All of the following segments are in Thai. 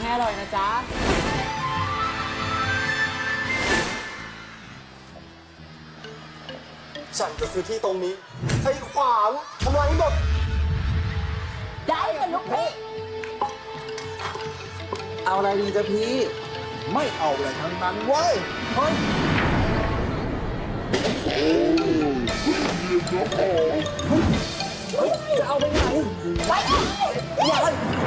ให้อร่อยนะจ๊ะ ฉันจะซื้อที่ตรงนี้ใครขวางทำลายให้หมด ได้กันลูกพี่ เอาอะไรดีจ๊ะพี่ ไม่เอาอะไรทั้งนั้นเว้ยเฮ้ยจะเอาไปไหน ไปเลยอย่า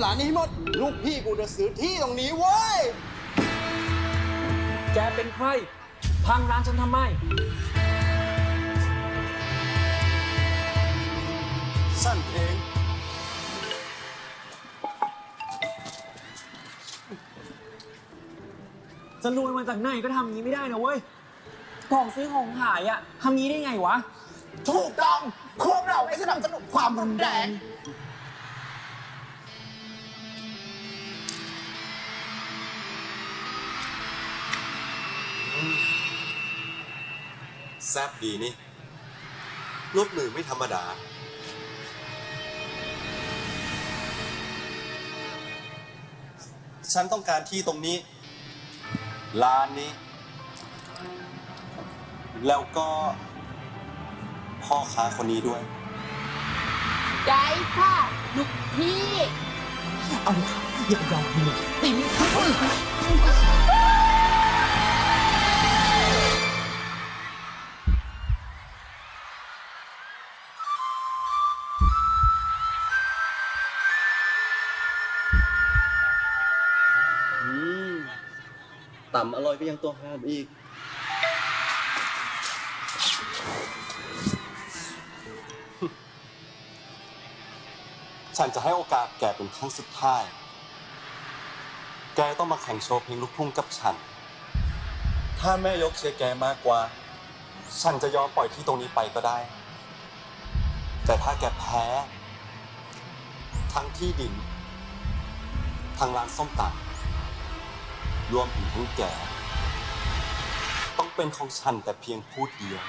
หลานนี้ให้หมด ลูกพี่กูจะซื้อที่ตรงนี้เว้ย แกเป็นใคร พังร้านฉันทำไมฉันเอง จะรวยมาจากไหนก็ทำงี้ไม่ได้นะเว้ย ของซื้อของขายอะทำงี้ได้ไงวะ ถูกต้องพวกเราไม่สนับสนุนความรุนแรง แซบดีนี่รถมือไม่ธรรมดา ฉันต้องการที่ตรงนี้ ร้านนี้ แล้วก็พ่อค้าคนนี้ด้วย ได้ค่ะลูกพี่ เอาละอย่ายอมเลยติ๋มอื ต่ำอร่อยก็ยังตัวห้ามอีก ฉันจะให้โอกาสแกเป็นครั้งสุดท้าย แกต้องมาแข่งโชว์เพลงลูกทุ่งกับฉัน ถ้าแม่ยกเชียร์แกมากกว่า ฉันจะยอมปล่อยที่ตรงนี้ไปก็ได้ แต่ถ้าแกแพ้ ทั้งที่ดินทั้งร้านส้มตำ รวมถึงผู้แก่ ต้องเป็นของฉันแต่เพียงผู้เดียว